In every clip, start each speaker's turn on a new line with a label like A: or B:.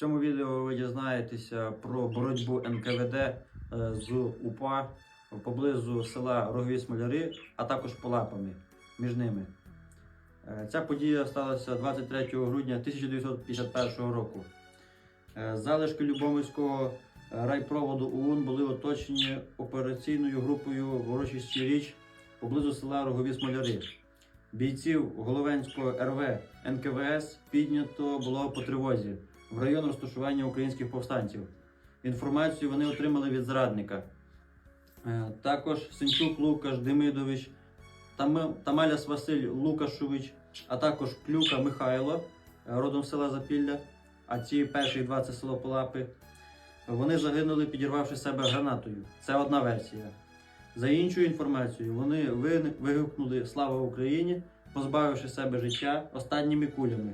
A: цьому відео ви дізнаєтеся про боротьбу НКВД е, з УПА поблизу села Рогові Смоляри, а також Полапами між ними. Е, Ця подія сталася 23 грудня 1951 року. Е, Залишки Любомирського райпроводу ОУН були оточені операційною групою Ворочисті річ поблизу села Рогові Смоляри. Бійців Головенського РВ НКВС піднято було по тривозі в район розташування українських повстанців. Інформацію вони отримали від зрадника. Е, Також Сенчук Лукаш Демидович, Тамаляс Василь Лукашович, а також Клюка Михайло, е, родом села Запілля, а ці перші два це село Полапи. Вони загинули, підірвавши себе гранатою. Це одна версія. За іншою інформацією, вони вигукнули Слава Україні, позбавивши себе життя останніми кулями.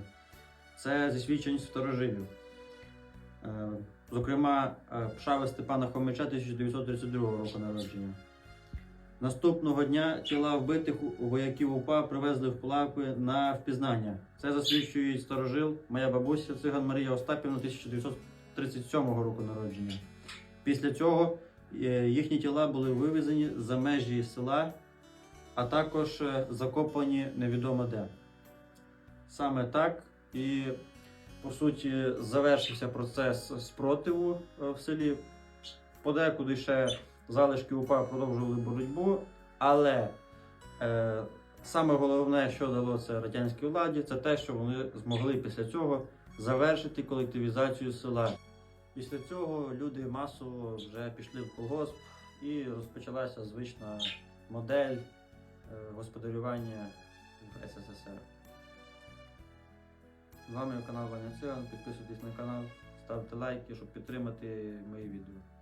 A: Це зі свідчень старожилів. Е, Зокрема, е, Пшави Степана Хомича 1932 року народження. Наступного дня тіла вбитих вояків УПА привезли в Полапи на впізнання. Це засвідчує старожил, моя бабуся циган Марія Остапівна 1937 року народження. Після цього е, їхні тіла були вивезені за межі села, а також закопані невідомо де. Саме так і по суті завершився процес спротиву е, в селі. Подекуди ще залишки УПА продовжували боротьбу, але е, саме головне, що дало це радянській владі, це те, що вони змогли після цього завершити колективізацію села. Після цього люди масово вже пішли в колгосп і розпочалася звична модель е, господарювання в СССР. З вами канал Ваня Циган. Підписуйтесь на канал, ставте лайки, щоб підтримати мої відео.